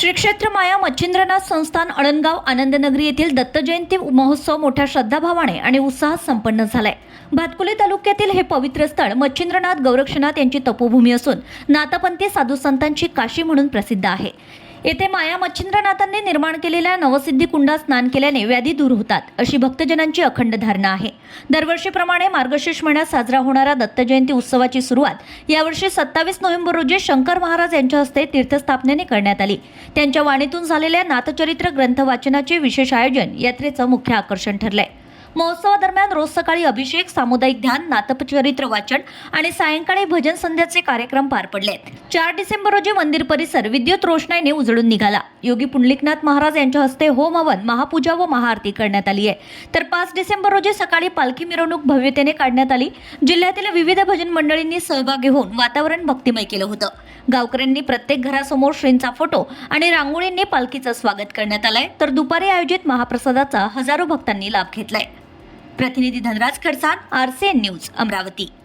श्री क्षेत्र माया मच्छिंद्रनाथ संस्थान अळणगाव आनंदनगरी येथील दत्त जयंती महोत्सव मोठ्या श्रद्धाभावाने आणि उत्साहात संपन्न झालाय. भातकुली तालुक्यातील हे पवित्र स्थळ मच्छिंद्रनाथ गौरक्षनाथ यांची तपोभूमी असून नाथपंथी साधू संतांची काशी म्हणून प्रसिद्ध आहे. येथे माया मच्छिंद्रनाथांनी निर्माण केलेल्या नवसिद्धी कुंडात स्नान केल्याने व्याधी दूर होतात अशी भक्तजनांची अखंड धारणा आहे. दरवर्षीप्रमाणे मार्गशीर्ष महिन्यात साजरा होणारा दत्तजयंती उत्सवाची सुरुवात यावर्षी सत्तावीस नोव्हेंबर रोजी शंकर महाराज यांच्या हस्ते तीर्थस्थापनेने करण्यात आली. त्यांच्या वाणीतून झालेल्या नाथचरित्र ग्रंथ वाचनाचे विशेष आयोजन यात्रेचं मुख्य आकर्षण ठरलंय. महोत्सवादरम्यान रोज सकाळी अभिषेक सामुदायिक ध्यान नातपचरित्र वाचन आणि सायंकाळी भजन संध्याचे कार्यक्रम पार पडले चार डिसेंबर रोजी मंदिर परिसर विद्युत रोषणाईने उजळून निघाला. योगी पुंडलिकनाथ महाराज यांच्या हस्ते होम हवन महापूजा व महाआरती करण्यात आली आहे. तर पाच डिसेंबर रोजी सकाळी पालखी मिरवणूक भव्यतेने काढण्यात आली. जिल्ह्यातील विविध भजन मंडळींनी सहभागी होऊन वातावरण भक्तिमय केलं होतं. गावकऱ्यांनी प्रत्येक घरासमोर श्रींचा फोटो आणि रांगोळींनी पालखीचं स्वागत करण्यात आलंय. तर दुपारी आयोजित महाप्रसादाचा हजारो भक्तांनी लाभ घेतलाय. प्रतिनिधी धनराज खडसाण आरसीएन न्यूज अमरावती.